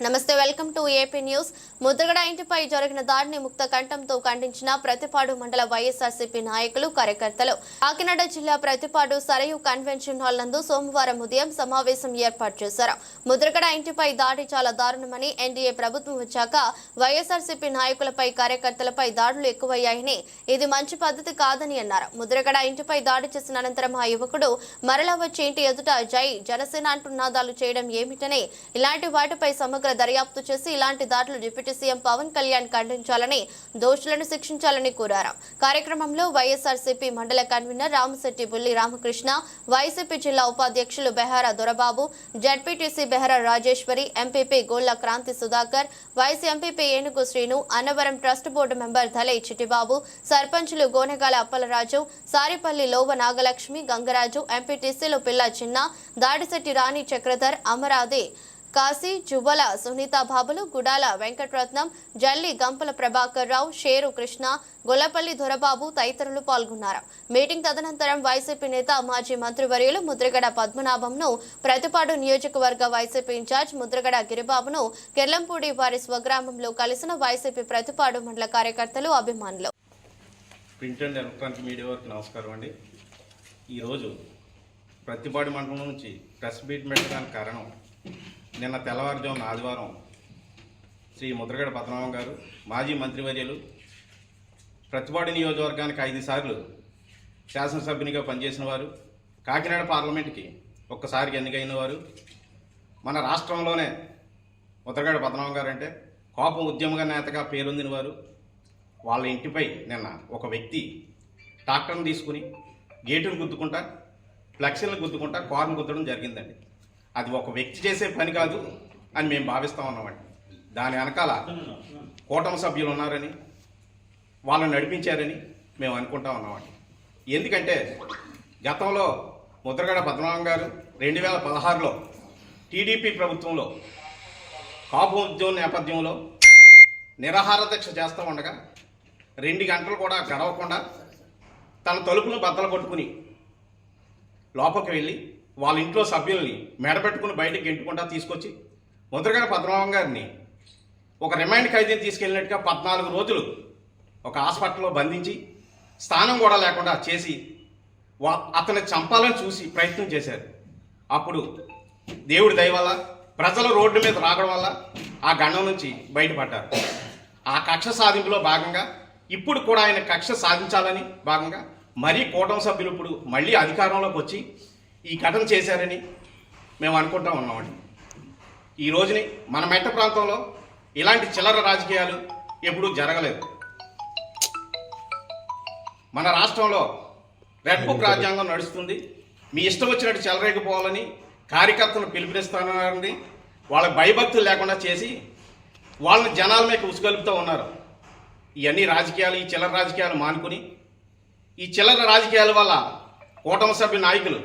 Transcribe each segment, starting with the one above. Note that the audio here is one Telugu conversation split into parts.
నమస్తే welcome to A P news. Mudragada ఇంటిపై జరిగిన దాడిని ముక్త కంఠంతో ఖండించిన ప్రతిపాడు మండల వైఎస్ఆర్సీపీ నాయకులు కార్యకర్తలు. కాకినాడ జిల్లా ప్రతిపాడు సరయు కన్వెన్షన్ హాల్ నందు సోమవారం ఉదయం సమావేశం ఏర్పాటు చేశారు. ముద్రగడ ఇంటిపై దాడి చాలా దారుణమని ఎన్డీఏ ప్రభుత్వం వచ్చాక వైఎస్ఆర్సీపీ నాయకులపై కార్యకర్తలపై దాడులు ఎక్కువయ్యాయని ఇది మంచి పద్ధతి కాదని అన్నారు. ముద్రగడ ఇంటిపై దాడి చేసిన అనంతరం ఆ యువకుడు మరలా వచ్చి ఇంటి ఎదుట జై జనసేన అంటూ నాదాలు చేయడం ఏమిటని ఇలాంటి వాటిపై సమగ్ర దర్యాప్తు చేసి ఇలాంటి దాడులు డిప్యూటీ సీఎం పవన్ కళ్యాణ్ ఖండించాలని దోషులను శిక్షించాలని కోరారు. కార్యక్రమంలో వైఎస్ఆర్సీపీ మండల కన్వీనర్ రామశెట్టి బుల్లి రామకృష్ణ వైసీపీ జిల్లా ఉపాధ్యక్షులు Behara Dorababu Z P T C Behara Rajeshwari M P P Golla Kranthi Sudhakar Y C M P P Enugu Srinu Annavaram trust board member Dhalai Chitibabu సర్పంచులు గోనెగాల అప్పలరాజు సారిపల్లి లోవ నాగలక్ష్మి గంగరాజు ఎంపీటీసీలు పిల్ల చిన్న దాడిశెట్టి రాణి చక్రధర్ అమరాది కాశీ జువ్వల సునీత బాబులు గుడాల వెంకటరత్నం జల్లి గంపల ప్రభాకర్ రావు షేరు కృష్ణ గొల్లపల్లి దొరబాబు తదితరులు పాల్గొన్నారు. మీటింగ్ తదనంతరం వైసీపీ నేత మాజీ మంత్రివర్యులు ముద్రగడ పద్మనాభంను ప్రతిపాడు నియోజకవర్గ Y C P incharge Mudragada గిరిబాబును Kirlampudi వారి స్వగ్రామంలో కలిసిన వైసీపీ ప్రతిపాడు మండల కార్యకర్తలు అభిమానులు. ప్రింట్ అండ్ ఎలక్ట్రానిక్ మీడియా వారికి నమస్కారం అండి. ఈరోజు ప్రతిపాడు మండలం నుంచి ప్రెస్ మీట్ పెట్టడానికి కారణం నిన్న తెల్లవారుజామున ఆదివారం శ్రీ ముద్రగడ పద్మనాభం గారు మాజీ మంత్రివర్యులు ప్రతిపాడు నియోజకవర్గానికి ఐదు సార్లు శాసనసభ్యునిగా పనిచేసిన వారు కాకినాడ పార్లమెంట్కి ఒక్కసారి ఎన్నికైన వారు మన రాష్ట్రంలోనే ముద్రగడ పద్మనాభం గారు అంటే కోపం ఉద్యమగా నేతగా పేరొందిన వారు వాళ్ళ ఇంటిపై నిన్న ఒక వ్యక్తి ట్రాక్టర్ని తీసుకుని గేటును గుద్దుకుంటా ఫ్లెక్సీలను గుద్దుకుంటా కార్ను గుద్దడం జరిగిందండి. అది ఒక వ్యక్తి చేసే పని కాదు అని మేము భావిస్తూ ఉన్నామండి. దాని వెనకాల కూటమి సభ్యులు ఉన్నారని వాళ్ళని నడిపించారని మేము అనుకుంటా ఉన్నామండి. ఎందుకంటే గతంలో ముద్రగడ పద్మనాభం గారు రెండు వేల పదహారులో టీడీపీ ప్రభుత్వంలో కాపు ఉద్యోగం నేపథ్యంలో నిరాహార దీక్ష చేస్తూ ఉండగా రెండు గంటలు కూడా గడవకుండా తన తలుపును బద్దలు కొట్టుకుని లోపలికి వెళ్ళి వాళ్ళ ఇంట్లో సభ్యుల్ని మెడబెట్టుకుని బయటకు గెంటుకుంటా తీసుకొచ్చి ముద్రగడ పద్మనాభం గారిని ఒక రిమైండ్ ఖైదీని తీసుకెళ్ళినట్టుగా పద్నాలుగు రోజులు ఒక హాస్పిటల్లో బంధించి స్థానం కూడా లేకుండా చేసి వా అతన్ని చంపాలని చూసి ప్రయత్నం చేశారు. అప్పుడు దేవుడి దయ వల్ల ప్రజలు రోడ్డు మీద రావడం వల్ల ఆ గండం నుంచి బయటపడ్డారు. ఆ కక్ష సాధింపులో భాగంగా ఇప్పుడు కూడా ఆయన కక్ష సాధించాలని భాగంగా మరీ కూటమి సభ్యులు ఇప్పుడు మళ్ళీ అధికారంలోకి వచ్చి ఈ ఘటన చేశారని మేము అనుకుంటా ఉన్నామండి ఈ రోజుని మన మెట్ట ప్రాంతంలో ఇలాంటి చిల్లర రాజకీయాలు ఎప్పుడూ జరగలేదు. మన రాష్ట్రంలో రెడ్ బుక్ రాజ్యాంగం నడుస్తుంది. మీ ఇష్టం వచ్చినట్టు చెలరేగిపోవాలని కార్యకర్తలు పిలుపునిస్తానండి వాళ్ళకి భయభక్తులు లేకుండా చేసి వాళ్ళని జనాల మీద ఉసుగలుపుతూ ఉన్నారు. ఇవన్నీ రాజకీయాలు ఈ చిల్లర రాజకీయాలు మానుకుని ఈ చిల్లర రాజకీయాల వల్ల కూటమి సభ్య నాయకులు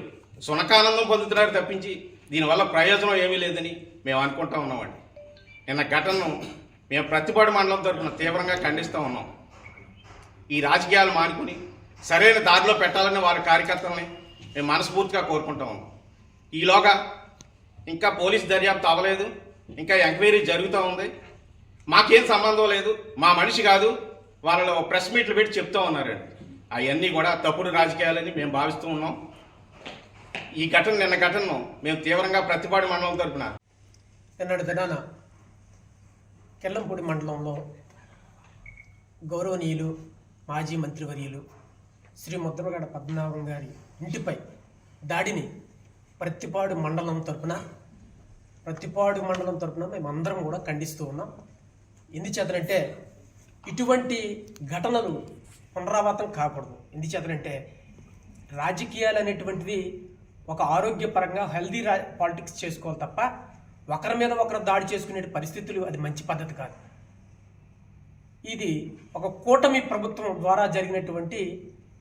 సునకానందం పొందుతున్నారు తప్పించి దీనివల్ల ప్రయోజనం ఏమీ లేదని మేము అనుకుంటా ఉన్నామండి. నిన్న ఘటనను మేము ప్రతిపాడు మండలం తరఫున తీవ్రంగా ఖండిస్తూ ఉన్నాం. ఈ రాజకీయాలు మానుకుని సరైన దారిలో పెట్టాలని వారి కార్యకర్తలని మేము మనస్ఫూర్తిగా కోరుకుంటా ఉన్నాం. ఈలోగా ఇంకా పోలీస్ దర్యాప్తు అవ్వలేదు ఇంకా ఎంక్వైరీ జరుగుతూ ఉంది. మాకేం సంబంధం లేదు మా మనిషి కాదు వాళ్ళలో ప్రెస్ మీట్లు పెట్టి చెప్తూ ఉన్నారండి. అవన్నీ కూడా తప్పుడు రాజకీయాలని మేము భావిస్తూ ఉన్నాం. ఈ ఘటన నిన్న ఘటనను మేము తీవ్రంగా ప్రతిపాడు మండలం తరపున. నిన్నటి దినాన కెల్లంపూడి మండలంలో గౌరవనీయులు మాజీ మంత్రివర్యులు శ్రీ ముద్రగడ పద్మనాభం గారి ఇంటిపై దాడిని ప్రతిపాడు మండలం తరపున ప్రతిపాడు మండలం తరపున మేమందరం కూడా ఖండిస్తూ ఉన్నాం. ఎందుచేతనంటే ఇటువంటి ఘటనలు పునరావృతం కాకూడదు. ఎందుచేతనంటే రాజకీయాలు అనేటువంటిది ఒక ఆరోగ్యపరంగా హెల్దీ పాలిటిక్స్ చేసుకోవాలి తప్ప ఒకరి మీద ఒకరు దాడి చేసుకునే పరిస్థితులు అది మంచి పద్ధతి కాదు. ఇది ఒక కూటమి ప్రభుత్వం ద్వారా జరిగినటువంటి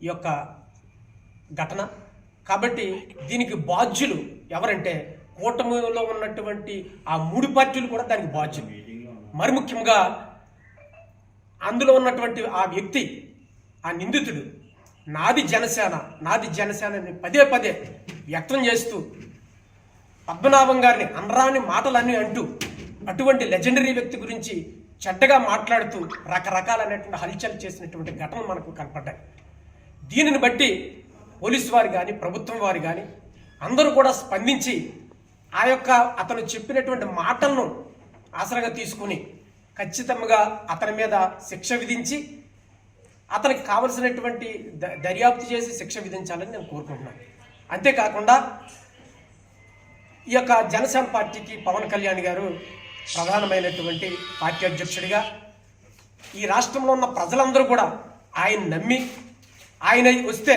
ఈ యొక్క ఘటన. కాబట్టి దీనికి బాధ్యులు ఎవరంటే కూటమిలో ఉన్నటువంటి ఆ మూడు పార్టీలు కూడా దానికి బాధ్యులు. మరి ముఖ్యంగా అందులో ఉన్నటువంటి ఆ వ్యక్తి ఆ నిందితుడు నాది జనసేన నాది జనసేన అని పదే పదే వ్యక్తం చేస్తూ పద్మనాభం గారిని అనరాని మాటలన్నీ అంటూ అటువంటి లెజెండరీ వ్యక్తి గురించి చెడ్డగా మాట్లాడుతూ రకరకాలైనటువంటి హల్చల్ చేసినటువంటి ఘటనలు మనకు కనపడ్డాయి. దీనిని బట్టి పోలీసు వారు కానీ ప్రభుత్వం వారు కానీ అందరూ కూడా స్పందించి ఆ యొక్క అతను చెప్పినటువంటి మాటలను ఆసరగా తీసుకుని ఖచ్చితంగా అతని మీద శిక్ష విధించి అతనికి కావలసినటువంటి ద- దర్యాప్తు చేసి శిక్ష విధించాలని నేను కోరుకుంటున్నాను. అంతేకాకుండా ఈ యొక్క జనసేన పార్టీకి పవన్ కళ్యాణ్ గారు ప్రధానమైనటువంటి పార్టీ అధ్యక్షుడిగా ఈ రాష్ట్రంలో ఉన్న ప్రజలందరూ కూడా ఆయన నమ్మి ఆయన వస్తే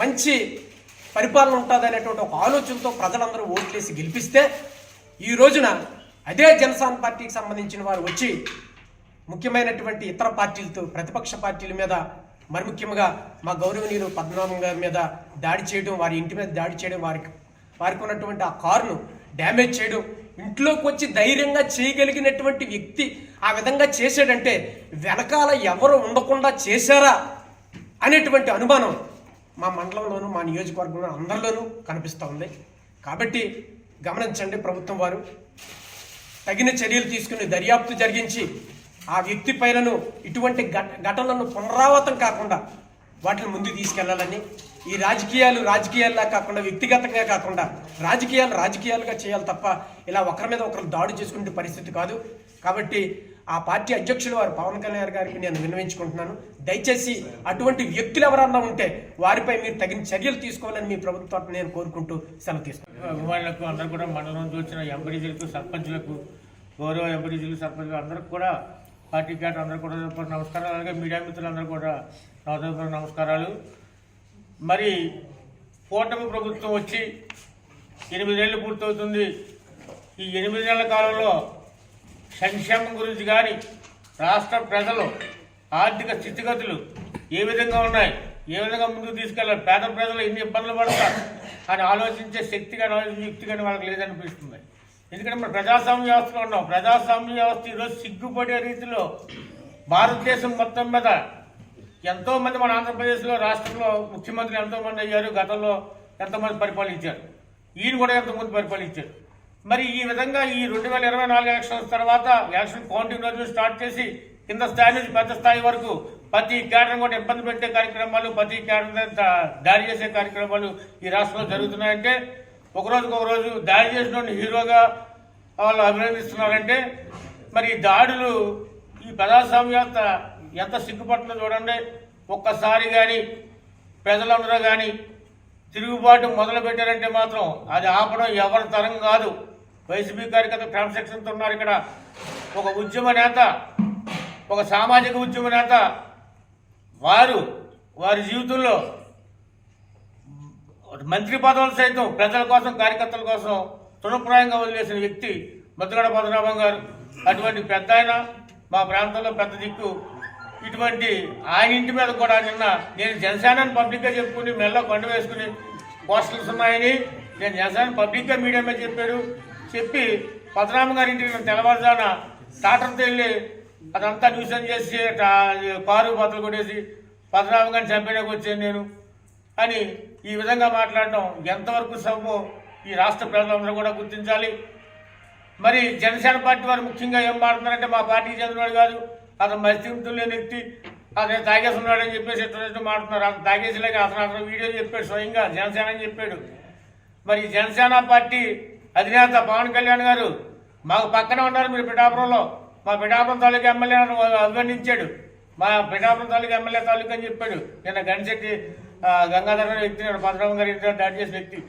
మంచి పరిపాలన ఉంటుంది అనేటువంటి ఒక ఆలోచనతో ప్రజలందరూ ఓట్లేసి గెలిపిస్తే ఈ రోజున అదే జనసేన పార్టీకి సంబంధించిన వారు వచ్చి ముఖ్యమైనటువంటి ఇతర పార్టీలతో ప్రతిపక్ష పార్టీల మీద మరి ముఖ్యంగా మా గౌరవనీయులు పద్మనాభం గారి మీద దాడి చేయడం వారి ఇంటి మీద దాడి చేయడం వారికి వారికి ఉన్నటువంటి ఆ కారును డ్యామేజ్ చేయడం ఇంట్లోకి వచ్చి ధైర్యంగా చేయగలిగినటువంటి వ్యక్తి ఆ విధంగా చేశాడంటే వెనకాల ఎవరు ఉండకుండా చేశారా అనేటువంటి అనుమానం మా మండలంలోనూ మా నియోజకవర్గంలో అందరిలోనూ కనిపిస్తూ ఉంది. కాబట్టి గమనించండి ప్రభుత్వం వారు తగిన చర్యలు తీసుకుని దర్యాప్తు జరిగించి ఆ వ్యక్తి పైనను ఇటువంటి ఘట ఘటనలను పునరావృతం కాకుండా వాటిని ముందు తీసుకెళ్ళాలని ఈ రాజకీయాలు రాజకీయాల్లా కాకుండా వ్యక్తిగతంగా కాకుండా రాజకీయాలు రాజకీయాలుగా చేయాలి తప్ప ఇలా ఒకరి మీద ఒకరు దాడి చేసుకునే పరిస్థితి కాదు. కాబట్టి ఆ పార్టీ అధ్యక్షులు వారు పవన్ కళ్యాణ్ గారికి నేను విన్నవించుకుంటున్నాను. దయచేసి అటువంటి వ్యక్తులు ఎవరన్నా ఉంటే వారిపై మీరు తగిన చర్యలు తీసుకోవాలని మీ ప్రభుత్వాన్ని నేను కోరుకుంటూ సెలవు తీసుకున్నాను వాళ్ళకు అందరూ కూడా మండలం నుంచి వచ్చిన ఎంపీడీసీలకు సర్పంచులకు గౌరవ ఎంపీడీసీలు సర్పంచులు అందరికి కూడా పార్టీ క్యాట్ అందరూ కూడా నమస్కారాలు. అలాగే మీడియా మిత్రులందరూ కూడా నవతరపు నమస్కారాలు. మరి కూటమి ప్రభుత్వం వచ్చి ఎనిమిదేళ్ళు పూర్తవుతుంది. ఈ ఎనిమిది నెలల కాలంలో సంక్షేమం గురించి కానీ రాష్ట్ర ప్రజలు ఆర్థిక స్థితిగతులు ఏ విధంగా ఉన్నాయి ఏ విధంగా ముందుకు తీసుకెళ్ళాలి పేద ప్రజలు ఎన్ని ఇబ్బందులు పడతారు అని ఆలోచించే శక్తి కానీ ఆలోచించే యుక్తి కానీ వాళ్ళకి లేదనిపిస్తుంది. ఎందుకంటే మనం ప్రజాస్వామ్య వ్యవస్థలో ఉన్నాం. ప్రజాస్వామ్య వ్యవస్థ ఈరోజు సిగ్గుపడే రీతిలో భారతదేశం మొత్తం మీద ఎంతో మంది మన ఆంధ్రప్రదేశ్లో రాష్ట్రంలో ముఖ్యమంత్రులు ఎంతోమంది అయ్యారు గతంలో ఎంతోమంది పరిపాలించారు. ఈయన కూడా ఎంతోమంది పరిపాలించారు. మరి ఈ విధంగా ఈ రెండు వేల ఇరవై నాలుగు ఎలక్షన్స్ తర్వాత ఎలక్షన్ కౌంటింగ్ రోజు స్టార్ట్ చేసి కింద స్థాయి నుంచి పెద్ద స్థాయి వరకు ప్రతి కేటర్ కూడా ఇబ్బంది పెట్టే కార్యక్రమాలు ప్రతి కేటర్ దాడి చేసే కార్యక్రమాలు ఈ రాష్ట్రంలో జరుగుతున్నాయంటే ఒక ఒకరోజు రోజు దాడి చేసిన హీరోగా వాళ్ళు అభినందిస్తున్నారంటే మరి ఈ దాడులు ఈ ప్రజాస్వామ్యత ఎంత సిగ్గుపడుతుందో చూడండి. ఒక్కసారి కానీ ప్రజలందరూ కానీ తిరుగుబాటు మొదలు పెట్టారంటే మాత్రం అది ఆపడం ఎవరి తరం కాదు. వైసీపీ కార్యకర్త క్రమశిక్షణతో ఉన్నారు ఇక్కడ. ఒక ఉద్యమ నేత ఒక సామాజిక ఉద్యమ నేత వారు వారి జీవితంలో మంత్రి పదవులు సైతం ప్రజల కోసం కార్యకర్తల కోసం తృణప్రాయంగా వదిలేసిన వ్యక్తి ముద్దగడ పద్మనాభం గారు. అటువంటి పెద్ద ఆయన మా ప్రాంతంలో పెద్ద దిక్కు. ఇటువంటి ఆయన ఇంటి మీద కూడా నిన్న నేను జనసేనని పబ్లిక్గా చెప్పుకుని మెల్ల కొండ వేసుకుని పోస్టర్స్ ఉన్నాయని నేను జనసేన పబ్లిక్గా మీడియా మీద చెప్పాడు చెప్పి పద్మనాభం గారి ఇంటికి నేను తెల్లవారుజాన టాటర్తో వెళ్ళి అదంతా న్యూసన్ చేసి కారు బద్దలు కొట్టేసి పద్మనాభం గారిని చంపేయడానికి వచ్చాను నేను అని ఈ విధంగా మాట్లాడడం ఎంతవరకు సబు ఈ రాష్ట్ర ప్రజలందరూ కూడా గుర్తించాలి. మరి జనసేన పార్టీ వారు ముఖ్యంగా ఏం మాట్లాడుతున్నారంటే మా పార్టీకి చెందినవాడు కాదు అతను మస్తింతులు వ్యక్తి అతను తాగేసి అని చెప్పేసి ఎట్లా మాట్లాడుతున్నారు. అతను తాగేసలేక అతను అతను వీడియో చెప్పాడు స్వయంగా జనసేన అని చెప్పాడు. మరి జనసేన పార్టీ అధినేత పవన్ కళ్యాణ్ గారు మాకు పక్కన ఉన్నారు మీరు పిఠాపురంలో. మా పిఠాపురం తాలూకా ఎమ్మెల్యే అభివర్ణించాడు. మా పిఠాపురం తాలూకా ఎమ్మెల్యే తాలూకా అని చెప్పాడు. నిన్న గణశెట్టి గంగాధర వ్యక్తి నేను భద్రరామ గారి దాడి చేసిన వ్యక్తి.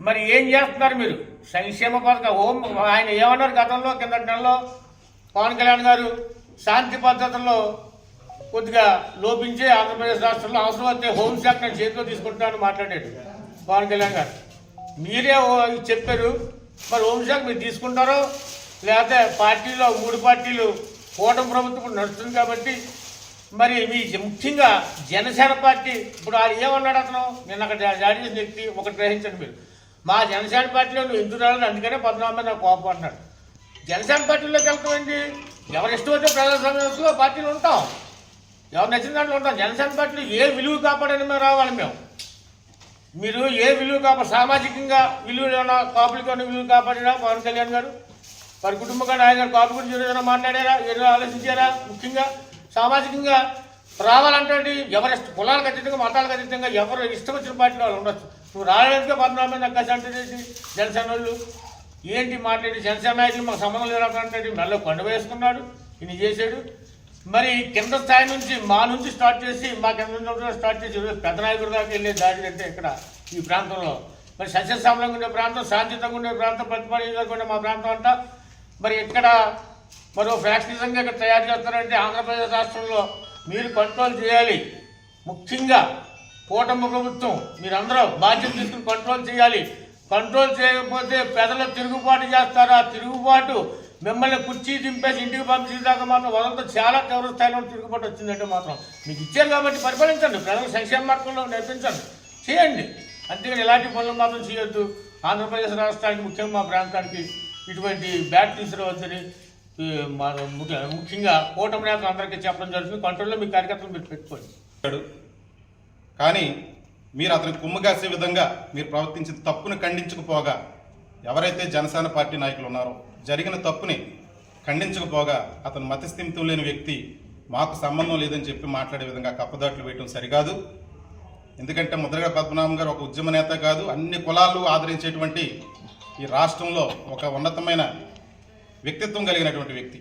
మరి ఏం చేస్తున్నారు మీరు? సంక్షేమ పథకం హోం ఆయన ఏమన్నారు గతంలో కిందటి నెలలో? పవన్ కళ్యాణ్ గారు శాంతి పద్ధతుల్లో కొద్దిగా లోపించే ఆంధ్రప్రదేశ్ రాష్ట్రంలో అవసరం అయితే హోంశాఖ నేను చేతిలో తీసుకుంటానని మాట్లాడాడు పవన్ కళ్యాణ్ గారు. మీరే ఓ- చెప్పారు. మరి హోంశాఖ మీరు తీసుకుంటారో? లేకపోతే పార్టీలో మూడు పార్టీలు కూటమి ప్రభుత్వం నడుస్తుంది కాబట్టి మరి మీ ముఖ్యంగా జనసేన పార్టీ ఇప్పుడు ఆ ఏమన్నాడు అతను? నిన్న అక్కడ జా- చేసిన వ్యక్తి ఒకటి గ్రహించండి మీరు. మా జనసేన పార్టీలో నువ్వు ఎందుకు రాలని అందుకనే పద్మనాభ నాకు కోపం అన్నాడు జనసేన పార్టీలోకి వెళ్తామండి ఎవరి ఇష్టం వచ్చే ప్రజాస్వామ్యంలో పార్టీలు ఉంటాం. ఎవరు నచ్చిన దాంట్లో ఉంటాం. జనసేన పార్టీలో ఏ విలువ కాపాడని మేము రావాలి మేము. మీరు ఏ విలువ కాపా సామాజికంగా విలువ కాపులకి విలువ కాపాడినా పవన్ కళ్యాణ్ గారు? వారి కుటుంబ నాయకులు కాపు గురించి ఏదైనా మాట్లాడారా? ఏదైనా ఆలోచించారా? ముఖ్యంగా సామాజికంగా రావాలంటే ఎవరెస్ట్ కులాలకు అతీతంగా మతాలకు అతీతంగా ఎవరు ఇష్టం వచ్చిన పార్టీలో వాళ్ళు ఉండొచ్చు. నువ్వు రాలేదుగా పద్మనాభం నక్కసి అంటే జనసేన వాళ్ళు ఏంటి మాట్లాడి జనసేన నాయకులు మాకు సంబంధం లేదంటే మెల్ల కొండ వేసుకున్నాడు ఈయన చేశాడు. మరి కింద స్థాయి నుంచి మా నుంచి స్టార్ట్ చేసి మా కింద నుంచి స్టార్ట్ చేసి పెద్ద నాయకుడు దాకా వెళ్ళే దాడి అంటే ఇక్కడ ఈ ప్రాంతంలో. మరి సస్యశ్యామలంగా ఉండే ప్రాంతం శాంతియుతంగా ఉండే ప్రాంతం ప్రతిపాదించకుండా మా ప్రాంతం అంతా. మరి ఇక్కడ మరో ఫ్యాక్షనిజంగా ఇక్కడ తయారు చేస్తారంటే ఆంధ్రప్రదేశ్ రాష్ట్రంలో మీరు కంట్రోల్ చేయాలి. ముఖ్యంగా కూటమి ప్రభుత్వం మీరందరూ బాధ్యత తీసుకుని కంట్రోల్ చేయాలి. కంట్రోల్ చేయకపోతే పెదలు తిరుగుబాటు చేస్తారా? తిరుగుబాటు మిమ్మల్ని కుర్చీ దింపేసి ఇంటికి పంపించేదాకా మాత్రం వదలతో చాలా తీవ్ర స్థాయిలో తిరుగుబాటు వచ్చిందంటే మాత్రం మీకు ఇచ్చారు కాబట్టి పరిపాలించండి. ప్రజల సంక్షేమ మార్గంలో నేర్పించండి. చేయండి. అంతేగాని ఇలాంటి పనులు మాత్రం చేయొద్దు. ఆంధ్రప్రదేశ్ రాష్ట్రానికి ముఖ్యంగా మా ప్రాంతానికి ఇటువంటి బ్యాట్ తీసుకురావద్దని ముఖ్యంగా కూటమి నేతలు అందరికీ చెప్పడం జరుగుతుంది కంట్రోల్లో మీ కార్యకర్తలు మీరు పెట్టుకోండి. కానీ మీరు అతనికి కుమ్మగాసే విధంగా మీరు ప్రవర్తించిన తప్పును ఖండించకపోగా ఎవరైతే జనసేన పార్టీ నాయకులు ఉన్నారో జరిగిన తప్పుని ఖండించకపోగా అతను మతస్థిమితం లేని వ్యక్తి మాకు సంబంధం లేదని చెప్పి మాట్లాడే విధంగా కప్పదాట్లు వేయటం సరికాదు. ఎందుకంటే ముద్రగడ పద్మనాభం గారు ఒక ఉద్యమ నేత కాదు. అన్ని కులాలు ఆదరించేటువంటి ఈ రాష్ట్రంలో ఒక ఉన్నతమైన వ్యక్తిత్వం కలిగినటువంటి వ్యక్తి.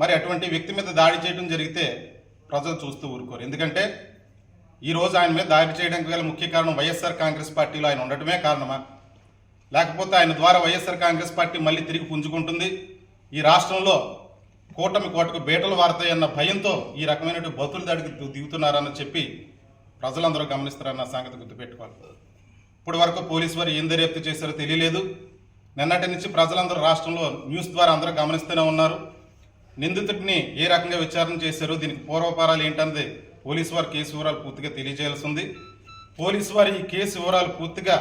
మరి అటువంటి వ్యక్తి మీద దాడి చేయడం జరిగితే ప్రజలు చూస్తూ ఊరుకోరు. ఎందుకంటే ఈ రోజు ఆయన మీద దాడి చేయడానికి గల ముఖ్య కారణం వైఎస్ఆర్ కాంగ్రెస్ పార్టీలో ఆయన ఉండటమే కారణమా? లేకపోతే ఆయన ద్వారా వైఎస్ఆర్ కాంగ్రెస్ పార్టీ మళ్ళీ తిరిగి పుంజుకుంటుంది? ఈ రాష్ట్రంలో కూటమి కోటకు బేటలు వారతాయన్న భయంతో ఈ రకమైనటువంటి బతులు దాడికి దిగుతున్నారని చెప్పి ప్రజలందరూ గమనిస్తారన్న సంగతి గుర్తుపెట్టుకోవాలి. ఇప్పటి వరకు పోలీసు వారు ఏం దర్యాప్తు చేశారో తెలియలేదు. నిన్నటి నుంచి ప్రజలందరూ రాష్ట్రంలో న్యూస్ ద్వారా అందరూ గమనిస్తూనే ఉన్నారు. నిందితుడిని ఏ రకంగా విచారణ చేశారు? దీనికి పూర్వపారాలు ఏంటన్నది పోలీసు వారి కేసు వివరాలు పూర్తిగా తెలియజేయాల్సి ఉంది పోలీసు వారి ఈ కేసు వివరాలు పూర్తిగా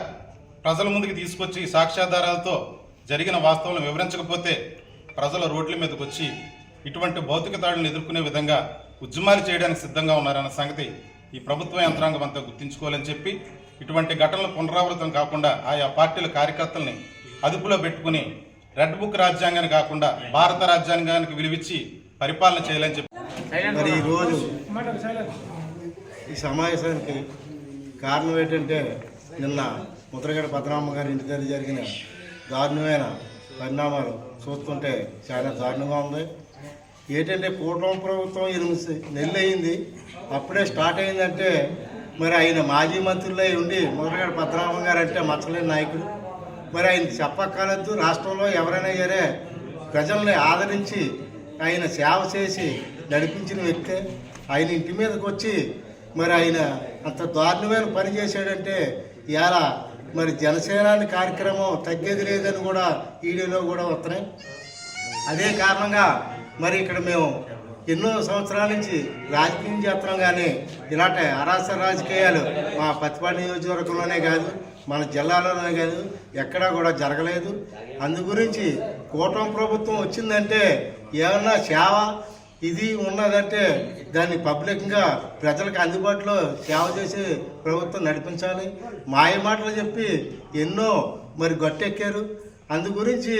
ప్రజల ముందుకు తీసుకొచ్చి సాక్ష్యాధారాలతో జరిగిన వాస్తవాలను వివరించకపోతే ప్రజల రోడ్ల మీదకి వచ్చి ఇటువంటి భౌతిక దాడులను ఎదుర్కొనే విధంగా ఉద్యమాలు చేయడానికి సిద్ధంగా ఉన్నారన్న సంగతి ఈ ప్రభుత్వ యంత్రాంగం అంతా గుర్తుంచుకోవాలని చెప్పి ఇటువంటి ఘటనలు పునరావృతం కాకుండా ఆయా పార్టీల కార్యకర్తల్ని అదుపులో పెట్టుకుని రెడ్ బుక్ రాజ్యాంగాన్ని కాకుండా భారత రాజ్యాంగానికి విలువిచ్చి పరిపాలన చేయాలని చెప్పి మరి ఈరోజు ఈ సమావేశానికి కారణం ఏంటంటే నిన్న ముద్రగడ పద్మనాభ గారి ఇంటి దగ్గర జరిగిన దారుణమైన పరిణామాలు చూస్తుంటే చాలా దారుణంగా ఉంది. ఏంటంటే కూటమి ప్రభుత్వం ఎనిమిది నెలలు అయింది. అప్పుడే స్టార్ట్ అయిందంటే మరి ఆయన మాజీ మంత్రులై ఉండి ముద్రగడ పద్మనాభం గారు అంటే మచ్చలేని నాయకుడు. మరి ఆయన చెప్పక్కర్లేదు. రాష్ట్రంలో ఎవరైనా సరే ప్రజల్ని ఆదరించి ఆయన సేవ చేసి నడిపించిన వ్యక్తే ఆయన ఇంటి మీదకి వచ్చి మరి ఆయన అంత దారుణమైన పని చేశాడంటే ఇవాళ మరి జనసేనాని కార్యక్రమం తగ్గేది లేదని కూడా ఈడీలో కూడా వస్తున్నాయి. అదే కారణంగా మరి ఇక్కడ మేము ఎన్నో సంవత్సరాల నుంచి రాజకీయం చేస్తున్నాం కానీ ఇలాంటి అరాస రాజకీయాలు మా పత్తిపాటి నియోజకవర్గంలోనే కాదు మన జిల్లాలోనే కాదు ఎక్కడా కూడా జరగలేదు. అందు గురించి కూటమి ప్రభుత్వం వచ్చిందంటే ఏమన్నా సేవ ఇది ఉన్నదంటే దాన్ని పబ్లిక్గా ప్రజలకు అందుబాటులో సేవ చేసి ప్రభుత్వం నడిపించాలి. మాయ మాటలు చెప్పి ఎన్నో మరి గట్టెక్కారు. అందు గురించి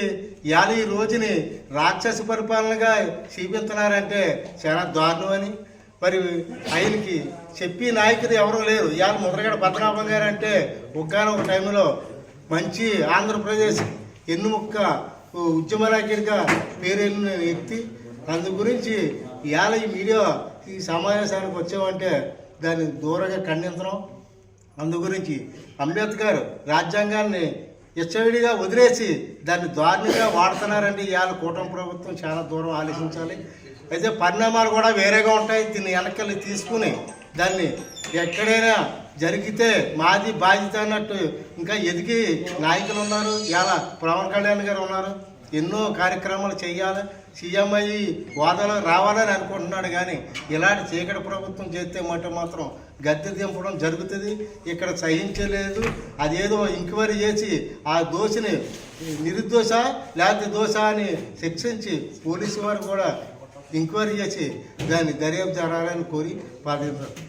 ఇవాళ ఈ రోజుని రాక్షస పరిపాలనగా చూపిస్తున్నారంటే చాలా దారుణమని మరి ఆయనకి చెప్పి నాయకుడు ఎవరూ లేరు. ఇవాళ ముద్రగడ పద్మనాభం గారు అంటే ఒక్కనొక టైంలో మంచి ఆంధ్రప్రదేశ్ ఎన్నుముక్క ఉద్యమ నాయకుడిగా పేరెళ్ళిన వ్యక్తి. అందు గురించి ఇవాళ ఈ మీడియా ఈ సమావేశానికి వచ్చామంటే దాన్ని దూరంగా ఖండించడం. అందు గురించి అంబేద్కర్ రాజ్యాంగాన్ని ఇచ్చవిడిగా వదిలేసి దాన్ని దారుణంగా వాడుతున్నారండి. ఇవాళ కూటమి ప్రభుత్వం చాలా దూరం ఆలోచించాలి. అయితే పరిణామాలు కూడా వేరేగా ఉంటాయి. దీన్ని వెనకలు తీసుకుని దాన్ని ఎక్కడైనా జరిగితే మాది బాధ్యత అన్నట్టు ఇంకా ఎదిగి నాయకులు ఉన్నారు. ఇలా పవన్ కళ్యాణ్ గారు ఉన్నారు. ఎన్నో కార్యక్రమాలు చేయాలి. సీఎం అయ్యి వాదనలో రావాలని అనుకుంటున్నాడు కానీ ఇలాంటి చీకటి ప్రభుత్వం చేస్తే మటు మాత్రం గద్దె దింపడం జరుగుతుంది. ఇక్కడ సహించలేదు. అదేదో ఎంక్వైరీ చేసి ఆ దోషిని నిరుదోష లేకపోతే దోష అని శిక్షించి పోలీసు వారు కూడా ఎంక్వైరీ చేసి దాన్ని దర్యాప్తు జరగాలని కోరి ప్రార్థించారు